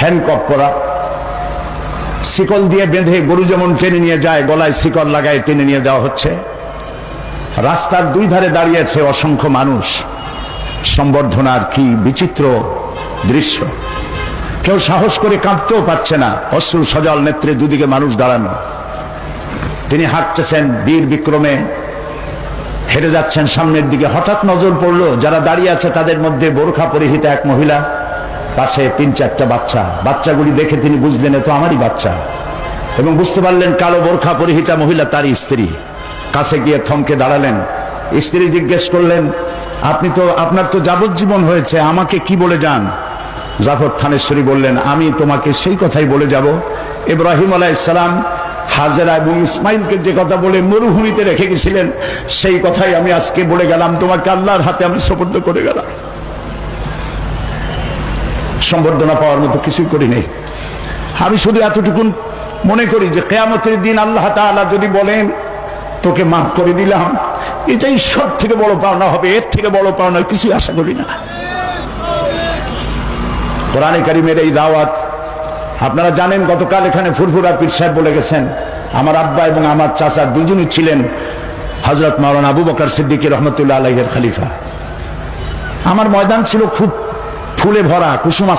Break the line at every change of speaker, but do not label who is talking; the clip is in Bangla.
হ্যান্ডকপ করা। শিকল দিয়ে বেঁধে গরু যেমন টেনে নিয়ে যায়, গলায় শিকল লাগায় টেনে নিয়ে দেওয়া হচ্ছে। রাস্তার দুই ধারে দাঁড়িয়েছে অসংখ্য মানুষ। সম্বর্ধনার কি বিচিত্র দৃশ্য। কেউ সাহস করে কাঁদতেও পারছে না, অশ্রু সজল নেত্রে দুদিকে মানুষ দাঁড়ানো। তিনি হাঁটতেছেন বীর বিক্রমে। হেঁটে যাচ্ছেন সামনের দিকে। হঠাৎ নজর পড়ল, যারা দাঁড়িয়ে আছে তাদের মধ্যে বোরখা পরিহিত এক মহিলা। পাশে তিন চারটা বাচ্চা। বাচ্চাগুলি দেখে তিনি বুঝলেন, এ তো আমারই বাচ্চা। এবং বুঝতে পারলেন কালো বোরখা পরিহিতা মহিলা তারই স্ত্রী। কাছে গিয়ে থমকে দাঁড়ালেন। স্ত্রী জিজ্ঞেস করলেন, আপনি তো, আপনার তো যাবজ্জীবন হয়েছে, আমাকে কি বলে যান? জাফর থানেশ্বরী বললেন, আমি তোমাকে সেই কথাই বলে যাব। ইব্রাহিম আলাইসালাম হাজেরা এবং ইসমাইলকে যে কথা বলে মরুভূমিতে রেখে গেছিলেন, সেই কথাই আমি আজকে বলে গেলাম। তোমাকে আল্লাহর হাতে আমি সোপর্দ করে গেলাম। সম্বর্ধনা পাওয়ার মতো কিছুই করি নেই। আমি শুধু এতটুকুন মনে করি যে, কেয়ামতের দিন আল্লাহ তাআলা যদি বলেন, তোকে মাফ করে দিলাম, এটাই সব থেকে বড় পাওনা হবে, এর থেকে বড় পাওনা কিছুই আশা করি না। কোরআনে কারিমের এই দাওয়াত, আপনারা জানেন গতকাল এখানে ফুরফুরা পীর সাহেব বলে গেছেন, আমার আব্বা এবং আমার চাচা দুজনই ছিলেন হজরত মাওলানা আবু বকর সিদ্দিকী রহমতুল্লাহ আলাইহের খালিফা। আমার ময়দান ছিল খুব ফুলে ভরা কুসুম